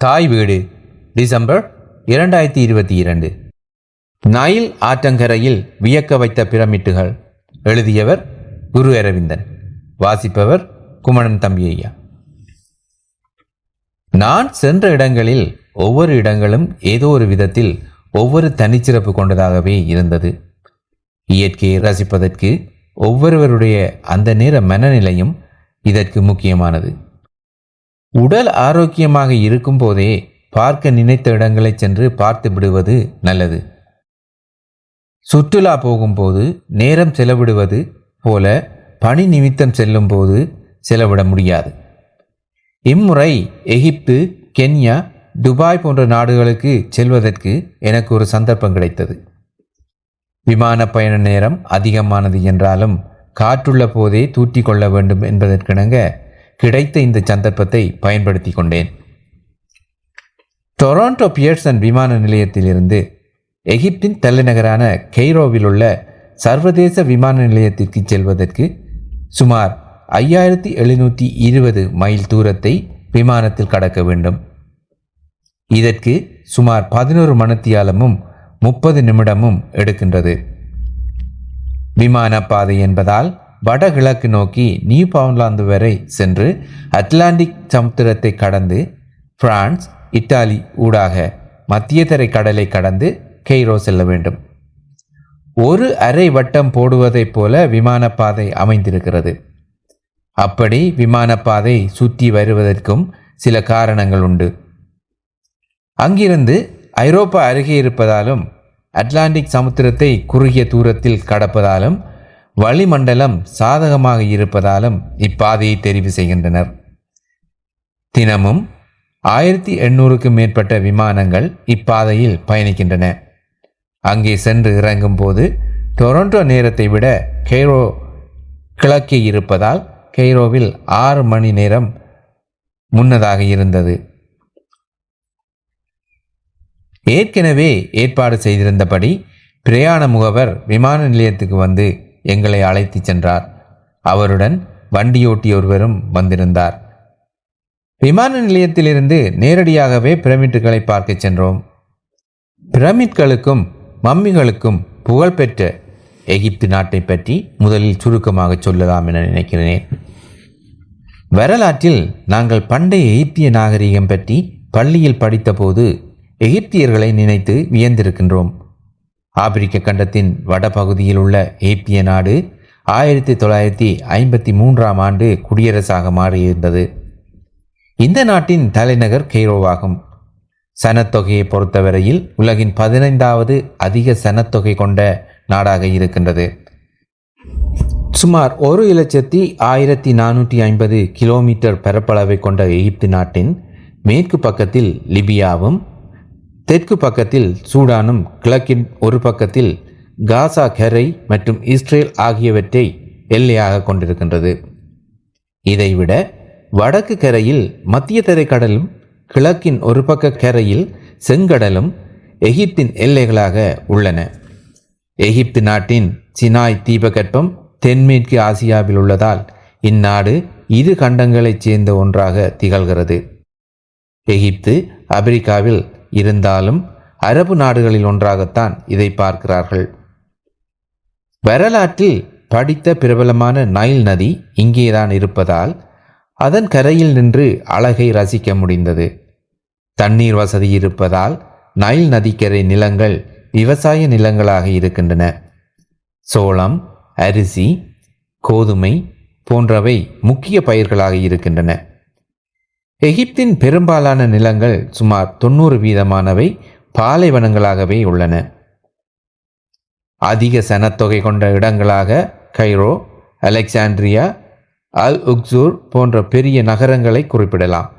தாய் வீடு டிசம்பர் இரண்டாயிரத்தி இருபத்தி இரண்டு. நைல் ஆற்றங்கரையில் வியக்க வைத்த பிரமிட்டுகள் எழுதியவர் குரு அரவிந்தன் வாசிப்பவர் குமணன் தம்பி ஐயா நான் சென்ற இடங்களில் ஒவ்வொரு இடங்களும் ஏதோ ஒரு விதத்தில் ஒவ்வொரு தனிச்சிறப்பு கொண்டதாகவே இருந்தது. இயற்கையை ரசிப்பதற்கு ஒவ்வொருவருடைய அந்த நேர மனநிலையும் இதற்கு முக்கியமானது. உடல் ஆரோக்கியமாக இருக்கும் போதே பார்க்க நினைத்த இடங்களை சென்று பார்த்து விடுவது நல்லது. சுற்றுலா போகும்போது நேரம் செலவிடுவது போல பணி நிமித்தம் செல்லும்போது செலவிட முடியாது. இம்முறை எகிப்து கென்யா துபாய் போன்ற நாடுகளுக்கு செல்வதற்கு எனக்கு ஒரு சந்தர்ப்பம் கிடைத்தது. விமான பயண நேரம் அதிகமானது என்றாலும் காற்றுள்ள போதே தூட்டி கொள்ள வேண்டும் என்பதற்கிணங்க கிடைத்த இந்த சந்தர்ப்பத்தை பயன்படுத்தி கொண்டேன். டொராண்டோ பியர்சன் விமான நிலையத்திலிருந்து எகிப்தின் தலைநகரான கெய்ரோவில் உள்ள சர்வதேச விமான நிலையத்திற்கு செல்வதற்கு சுமார் ஐயாயிரத்தி எழுநூற்றி இருபது மைல் தூரத்தை விமானத்தில் கடக்க வேண்டும். இதற்கு சுமார் பதினோரு மணத்தியாலமும் முப்பது நிமிடமும் எடுக்கின்றது. விமான பாதை என்பதால் வடகிழக்கு நோக்கி நியூபவுன்லாந்து வரை சென்று அட்லாண்டிக் சமுத்திரத்தை கடந்து பிரான்ஸ் இத்தாலி ஊடாக மத்தியதரை கடலை கடந்து கெய்ரோ செல்ல வேண்டும். ஒரு அரை வட்டம் போடுவதைப் போல விமானப்பாதை அமைந்திருக்கிறது. அப்படி விமானப்பாதை சுற்றி வருவதற்கும் சில காரணங்கள் உண்டு. அங்கிருந்து ஐரோப்பா அருகே இருப்பதாலும் அட்லாண்டிக் சமுத்திரத்தை குறுகிய தூரத்தில் கடப்பதாலும் வளிமண்டலம் சாதகமாக இருப்பதாலும் இப்பாதையை தெரிவு செய்கின்றனர். தினமும் ஆயிரத்தி எண்ணூறுக்கும் மேற்பட்ட விமானங்கள் இப்பாதையில் பயணிக்கின்றன. அங்கே சென்று இறங்கும் போது டொரண்டோ நேரத்தை விட கெய்ரோ கிழக்கே இருப்பதால் கெய்ரோவில் ஆறு மணி நேரம் முன்னதாக இருந்தது. ஏற்கனவே ஏற்பாடு செய்திருந்தபடி பிரயாண முகவர் விமான நிலையத்துக்கு வந்து எங்களை அழைத்துச் சென்றார். அவருடன் வண்டியோட்டி ஒருவரும் வந்திருந்தார். விமான நிலையத்திலிருந்து நேரடியாகவே பிரமிட்டுகளை பார்க்கச் சென்றோம். பிரமிட்களுக்கும் மம்மிகளுக்கும் புகழ்பெற்ற எகிப்து நாட்டை பற்றி முதலில் சுருக்கமாக சொல்லலாம் என நினைக்கிறேன். வரலாற்றில் நாங்கள் பண்டைய எகிப்திய நாகரிகம் பற்றி பள்ளியில் படித்தபோது எகிப்தியர்களை நினைத்து வியந்திருக்கின்றோம். ஆப்பிரிக்க கண்டத்தின் வடபகுதியில் உள்ள ஏப்பிய நாடு ஆயிரத்தி தொள்ளாயிரத்தி ஐம்பத்தி மூன்றாம் ஆண்டு குடியரசாக மாறியிருந்தது. இந்த நாட்டின் தலைநகர் கெய்ரோவாகும். சனத்தொகையை பொறுத்தவரையில் உலகின் பதினைந்தாவது அதிக சனத்தொகை கொண்ட நாடாக இருக்கின்றது. சுமார் ஒரு இலட்சத்தி ஆயிரத்தி நானூற்றி ஐம்பது கிலோமீட்டர் பரப்பளவை கொண்ட எகிப்து நாட்டின் மேற்கு பக்கத்தில் லிபியாவும் தெற்கு பக்கத்தில் சூடானும் கிழக்கின் ஒரு பக்கத்தில் காசா கெரை மற்றும் இஸ்ரேல் ஆகியவற்றை எல்லையாக கொண்டிருக்கின்றது. இதைவிட வடக்கு கரையில் மத்திய தரைக்கடலும் கிழக்கின் ஒரு பக்க கரையில் செங்கடலும் எகிப்தின் எல்லைகளாக உள்ளன. எகிப்து நாட்டின் சினாய் தீபகற்பம் தென்மேற்கு ஆசியாவில் உள்ளதால் இந்நாடு இரு கண்டங்களைச் சேர்ந்த ஒன்றாக திகழ்கிறது. எகிப்து ஆப்பிரிக்காவில் இருந்தாலும் அரபு நாடுகளில் ஒன்றாகத்தான் இதை பார்க்கிறார்கள். வரலாற்றில் படித்த பிரபலமான நைல் நதி இங்கேதான் இருப்பதால் அதன் கரையில் நின்று அழகை ரசிக்க முடிந்தது. தண்ணீர் வசதி இருப்பதால் நைல் நதிக்கரை நிலங்கள் விவசாய நிலங்களாக இருக்கின்றன. சோளம் அரிசி கோதுமை போன்றவை முக்கிய பயிர்களாக இருக்கின்றன. எகிப்தின் பெரும்பாலான நிலங்கள் சுமார் தொண்ணூறு வீதமானவை பாலைவனங்களாகவே உள்ளன. அதிக சனத்தொகை கொண்ட இடங்களாக கைரோ அலெக்சாண்ட்ரியா அல் உக்சூர் போன்ற பெரிய நகரங்களை குறிப்பிடலாம்.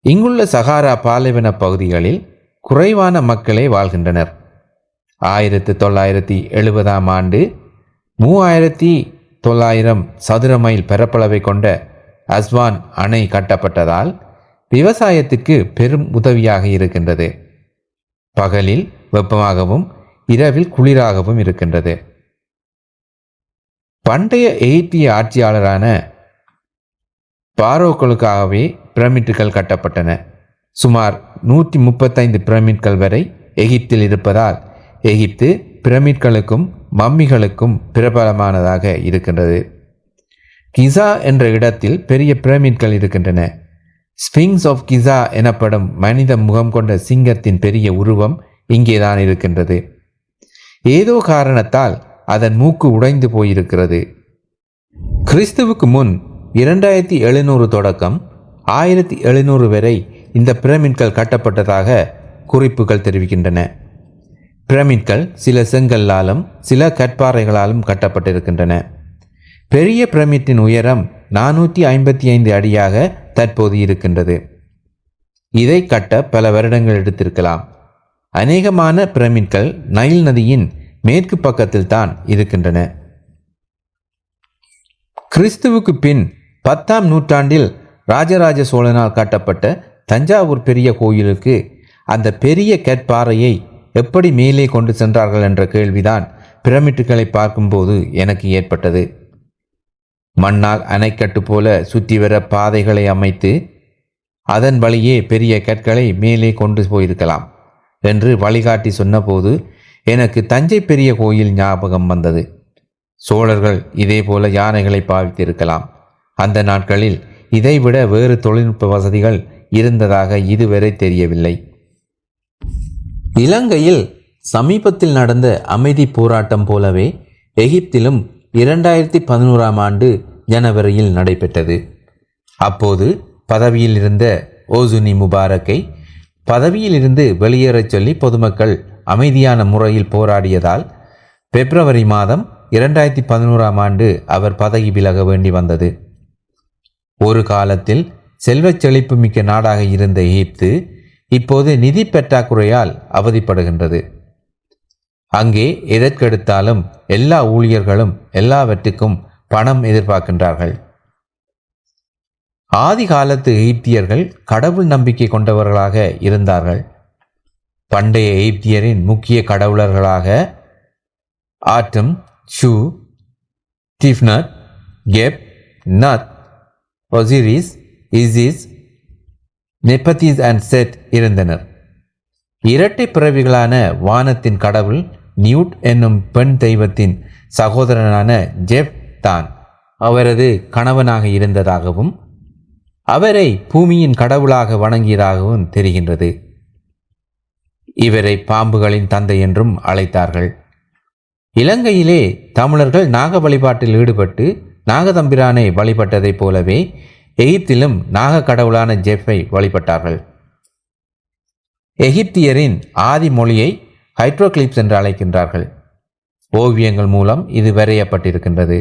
இங்குள்ள சகாரா பாலைவன பகுதிகளில் குறைவான மக்களே வாழ்கின்றனர். ஆயிரத்தி தொள்ளாயிரத்தி எழுபதாம் ஆண்டு மூவாயிரத்தி தொள்ளாயிரம் சதுர மைல் பரப்பளவை கொண்ட அஸ்வான் அணை கட்டப்பட்டதால் விவசாயத்துக்கு பெரும் உதவியாக இருக்கின்றது. பகலில் வெப்பமாகவும் இரவில் குளிராகவும் இருக்கின்றது. பண்டைய எகிப்திய ஆட்சியாளரான பாரோக்களுக்காகவே பிரமிட்டுகள் கட்டப்பட்டன. சுமார் நூற்றி முப்பத்தைந்து பிரமிட்கள் வரை எகிப்தில் இருப்பதால் எகிப்து பிரமிட்களுக்கும் மம்மிகளுக்கும் பிரபலமானதாக இருக்கின்றது. கிசா என்ற இடத்தில் பெரிய பிரமிட்கள் இருக்கின்றன. ஸ்பிங்ஸ் ஆஃப் கிசா எனப்படும் மனித முகம் கொண்ட சிங்கத்தின் பெரிய உருவம் இங்கேதான் இருக்கின்றது. ஏதோ காரணத்தால் அதன் மூக்கு உடைந்து போயிருக்கிறது. கிறிஸ்துவுக்கு முன் இரண்டாயிரத்தி எழுநூறு தொடக்கம் ஆயிரத்தி எழுநூறு வரை இந்த பிரமிட்கள் கட்டப்பட்டதாக குறிப்புகள் தெரிவிக்கின்றன. பிரமிட்கள் சில செங்கல்லாலும் சில கற்பாறைகளாலும் கட்டப்பட்டிருக்கின்றன. பெரிய பிரமிட்டின் உயரம் நானூற்றி ஐம்பத்தி ஐந்து அடியாக தற்போது இருக்கின்றது. இதை கட்ட பல வருடங்கள் எடுத்திருக்கலாம். அநேகமான பிரமிட்கள் நைல் நதியின் மேற்கு பக்கத்தில் தான் இருக்கின்றன. கிறிஸ்துவுக்கு பின் பத்தாம் நூற்றாண்டில் ராஜராஜ சோழனால் கட்டப்பட்ட தஞ்சாவூர் பெரிய கோயிலுக்கு அந்த பெரிய கற்பாறையை எப்படி மேலே கொண்டு சென்றார்கள் என்ற கேள்விதான் பிரமிட்டுகளை பார்க்கும்போது எனக்கு ஏற்பட்டது. மண்ணால் அணைக்கட்டு போல சுற்றி வர பாதைகளை அமைத்து அதன் வழியே பெரிய கற்களை மேலே கொண்டு போயிருக்கலாம் என்று வழிகாட்டி சொன்னபோது எனக்கு தஞ்சை பெரிய கோயில் ஞாபகம் வந்தது. சோழர்கள் இதேபோல யானைகளை பாவித்திருக்கலாம். அந்த நாட்களில் இதைவிட வேறு தொழில்நுட்ப வசதிகள் இருந்ததாக இதுவரை தெரியவில்லை. இலங்கையில் சமீபத்தில் நடந்த அமைதி போராட்டம் போலவே எகிப்திலும் இரண்டாயிரத்தி பதினோராம் ஆண்டு ஜனவரியில் நடைபெற்றது. அப்போது பதவியில் இருந்த ஓசுனி முபாரக்கை பதவியில் இருந்து வெளியேறச் சொல்லி பொதுமக்கள் அமைதியான முறையில் போராடியதால் பிப்ரவரி மாதம் இரண்டாயிரத்தி பதினோராம் ஆண்டு அவர் பதவி விலக வேண்டி வந்தது. ஒரு காலத்தில் செல்வச் செழிப்பு மிக்க நாடாக இருந்த எகிப்து இப்போது நிதி பற்றாக்குறையால் அவதிப்படுகின்றது. அங்கே எதற்கெடுத்தாலும் எல்லா ஊழியர்களும் எல்லாவற்றுக்கும் பணம் எதிர்பார்க்கின்றார்கள். ஆதி காலத்து எகிப்தியர்கள் கடவுள் நம்பிக்கை கொண்டவர்களாக இருந்தார்கள். பண்டைய எகிப்தியரின் முக்கிய கடவுளர்களாக Atum Shu Tefnut Geb Nut Osiris Isis Nephthys and Set இருந்தனர். இரட்டை பிறவிகளான வானத்தின் கடவுள் நியூட் என்னும் பெண் தெய்வத்தின் சகோதரனான ஜெப் தான் அவரது கணவனாக இருந்ததாகவும் அவரை பூமியின் கடவுளாக வணங்கியதாகவும் தெரிகின்றது. இவரை பாம்புகளின் தந்தை என்றும் அழைத்தார்கள். இலங்கையிலே தமிழர்கள் நாக வழிபாட்டில் ஈடுபட்டு நாகதம்பிரானை வழிபட்டதைப் போலவே எகிப்திலும் நாக கடவுளான ஜெஃபை வழிபட்டார்கள். எகிப்தியரின் ஆதி மொழியை ஹைட்ரோகிளிப்ஸ் என்று அழைக்கின்றார்கள். ஓவியங்கள் மூலம் இது வரையப்பட்டிருக்கின்றது.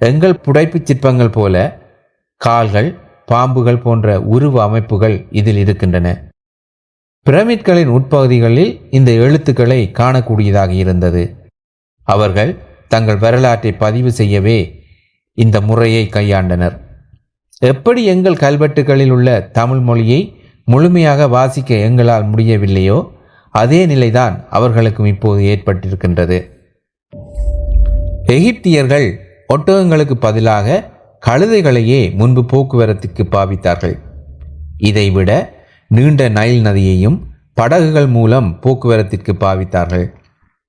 எங்கள் புடைப்புச் சிற்பங்கள் போல கால்கள் பாம்புகள் போன்ற உருவ அமைப்புகள் இதில் இருக்கின்றன. பிரமிட்களின் உட்பகுதிகளில் இந்த எழுத்துக்களை காணக்கூடியதாக இருந்தது. அவர்கள் தங்கள் வரலாற்றை பதிவு செய்யவே இந்த முறையை கையாண்டனர். எப்படி எங்கள் கல்வெட்டுகளில் உள்ள தமிழ் மொழியை முழுமையாக வாசிக்க எங்களால் முடியவில்லையோ அதே நிலைதான் அவர்களுக்கும் இப்போது ஏற்பட்டிருக்கின்றது. எகிப்தியர்கள் ஒட்டகங்களுக்கு பதிலாக கழுதைகளையே முன்பு போக்குவரத்துக்கு பாவித்தார்கள். இதைவிட நீண்ட நைல் நதியையும் படகுகள் மூலம் போக்குவரத்திற்கு பாவித்தார்கள்.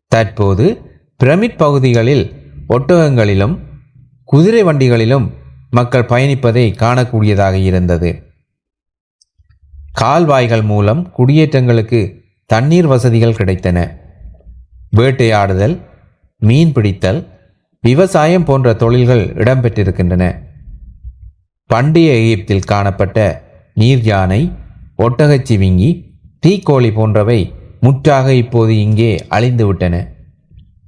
தற்போது பிரமிட் பகுதிகளில் ஒட்டகங்களிலும் குதிரை வண்டிகளிலும் மக்கள் பயணிப்பதை காணக்கூடியதாக இருந்தது. கால்வாய்கள் மூலம் குடியேற்றங்களுக்கு தண்ணீர் வசதிகள் கிடைத்தன. வேட்டையாடுதல் மீன் பிடித்தல் விவசாயம் போன்ற தொழில்கள் இடம்பெற்றிருக்கின்றன. பண்டைய எகிப்தில் காணப்பட்ட நீர் யானை ஒட்டகச்சிவிங்கி தீக்கோழி போன்றவை முற்றாக இப்போது இங்கே அழிந்துவிட்டன.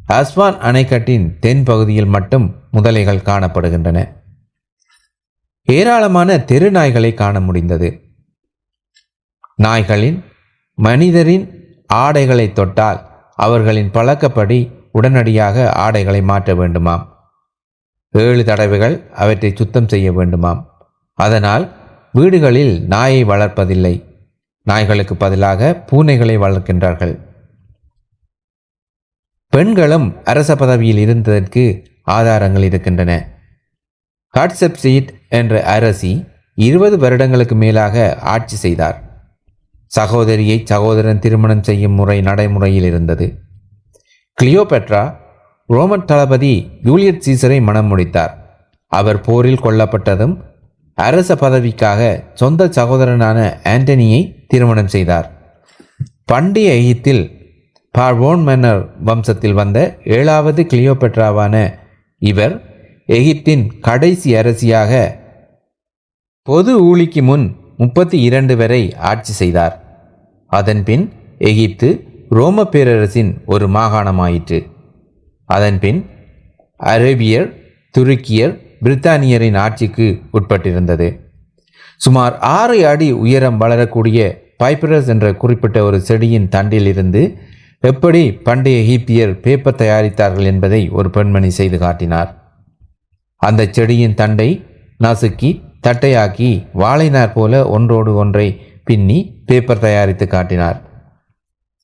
அஸ்வான் அணைக்கட்டின் தென் பகுதியில் மட்டும் முதலைகள் காணப்படுகின்றன. ஏராளமான தெரு நாய்களை காண முடிந்தது. நாய்களின் மனிதரின் ஆடைகளை தொட்டால் அவர்களின் பழக்கப்படி உடனடியாக ஆடைகளை மாற்ற வேண்டுமாம். ஏழு தடவைகள் அவற்றை சுத்தம் செய்ய வேண்டுமாம். அதனால் வீடுகளில் நாயை வளர்ப்பதில்லை. நாய்களுக்கு பதிலாக பூனைகளை வளர்க்கின்றார்கள். பெண்களும் அரச பதவியில் இருந்ததற்கு ஆதாரங்கள் இருக்கின்றன. காட்செப்சீட் என்ற அரசி இருபது வருடங்களுக்கு மேலாக ஆட்சி செய்தார். சகோதரியை சகோதரன் திருமணம் செய்யும் முறை நடைமுறையில் இருந்தது. கிளியோபெட்ரா ரோமன் தளபதி யூலியட் சீசரை மனம் முடித்தார். அவர் போரில் கொல்லப்பட்டதும் அரச பதவிக்காக சொந்த சகோதரனான ஆண்டனியை திருமணம் செய்தார். பண்டைய எகிப்தில் பார்வோன் மன்னர் வம்சத்தில் வந்த ஏழாவது கிளியோபெட்ராவான இவர் எகிப்தின் கடைசி அரசியாக பொது ஊழிக்கு முன் முப்பத்தி இரண்டு வரை ஆட்சி செய்தார். அதன்பின் எகிப்து ரோம பேரரசின் ஒரு மாகாணமாயிற்று. அதன்பின் அரேபியர் துருக்கியர் பிரித்தானியரின் ஆட்சிக்கு உட்பட்டிருந்தது. சுமார் ஆறு அடி உயரம் வளரக்கூடிய பைப்பரஸ் என்ற குறிப்பிட்ட ஒரு செடியின் தண்டிலிருந்து எப்படி பண்டைய எகிப்தியர் பேப்பர் தயாரித்தார்கள் என்பதை ஒரு பெண்மணி செய்து காட்டினார். அந்த செடியின் தண்டை நசுக்கி தட்டையாக்கி வாழைநார் போல ஒன்றோடு ஒன்றை பின்னி பேப்பர் தயாரித்து காட்டினார்.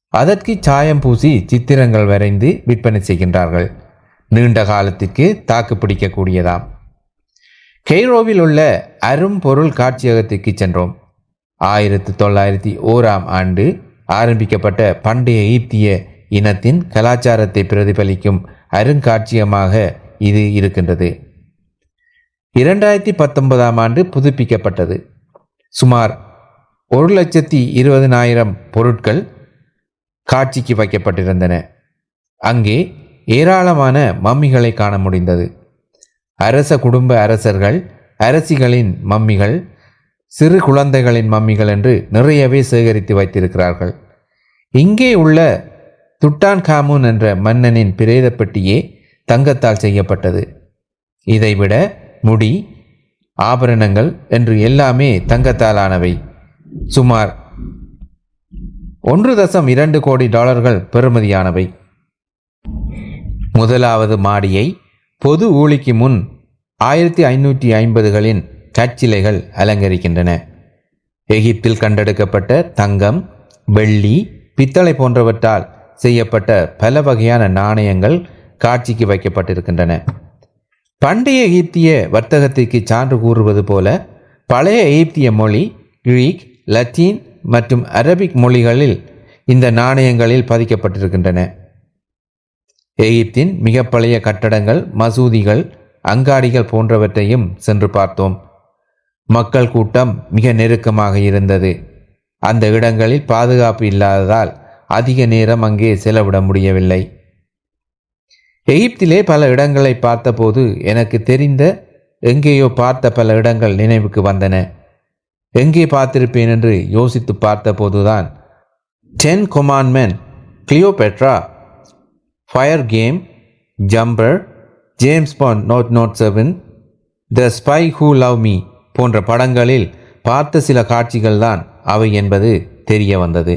அதற்கு சாயம் பூசி சித்திரங்கள் வரைந்து விற்பனை செய்கின்றார்கள். நீண்ட காலத்திற்கு தாக்கு பிடிக்கக்கூடியதாம். கெய்ரோவில் உள்ள அரும்பொருள் காட்சியகத்திற்கு சென்றோம். ஆயிரத்தி தொள்ளாயிரத்தி ஓராம் ஆண்டு ஆரம்பிக்கப்பட்ட பண்டைய ஈப்திய இனத்தின் கலாச்சாரத்தை பிரதிபலிக்கும் அருங்காட்சியகமாக இது இருக்கின்றது. இரண்டாயிரத்தி பத்தொன்பதாம் ஆண்டு புதுப்பிக்கப்பட்டது. சுமார் ஒரு லட்சத்தி இருபதினாயிரம் பொருட்கள் காட்சிக்கு வைக்கப்பட்டிருந்தன. அங்கே ஏராளமான மம்மிகளை காண முடிந்தது. அரச குடும்ப அரசர்கள் அரசிகளின் மம்மிகள் சிறு குழந்தைகளின் மம்மிகள் என்று நிறையவே சேகரித்து வைத்திருக்கிறார்கள். இங்கே உள்ள துட்டான் காமுன் என்ற மன்னனின் பிரேத பெட்டியே தங்கத்தால் செய்யப்பட்டது. இதைவிட முடி ஆபரணங்கள் என்று எல்லாமே தங்கத்தாலானவை. சுமார் ஒன்று தசம் இரண்டு கோடி டாலர்கள் பெறுமதியானவை. முதலாவது மாடியை பொது ஊழிக்கு முன் ஆயிரத்தி ஐநூற்றி ஐம்பதுகளின் கற்சிலைகள் அலங்கரிக்கின்றன. எகிப்தில் கண்டெடுக்கப்பட்ட தங்கம் வெள்ளி பித்தளை போன்றவற்றால் செய்யப்பட்ட பல வகையான நாணயங்கள் காட்சிக்கு வைக்கப்பட்டிருக்கின்றன. பண்டைய எகிப்திய வர்த்தகத்திற்கு சான்று கூறுவது போல பழைய எகிப்திய மொழி கிரீக் லத்தீன் மற்றும் அரபிக் மொழிகளில் இந்த நாணயங்களில் பதிக்கப்பட்டிருக்கின்றன. எகிப்தின் மிக பழைய கட்டடங்கள் மசூதிகள் அங்காடிகள் போன்றவற்றையும் சென்று பார்த்தோம். மக்கள் கூட்டம் மிக நெருக்கமாக இருந்தது. அந்த இடங்களில் பாதுகாப்பு இல்லாததால் அதிக நேரம் அங்கே செலவிட முடியவில்லை. எகிப்திலே பல இடங்களை பார்த்தபோது எனக்கு தெரிந்த எங்கேயோ பார்த்த பல இடங்கள் நினைவுக்கு வந்தன. எங்கே பார்த்திருப்பேன் என்று யோசித்து பார்த்தபோதுதான் ten commandment Cleopatra fire game jumper James Bond note note seven the spy who love me போன்ற படங்களில் பார்த்த சில காட்சிகள்தான் அவை என்பது தெரிய வந்தது.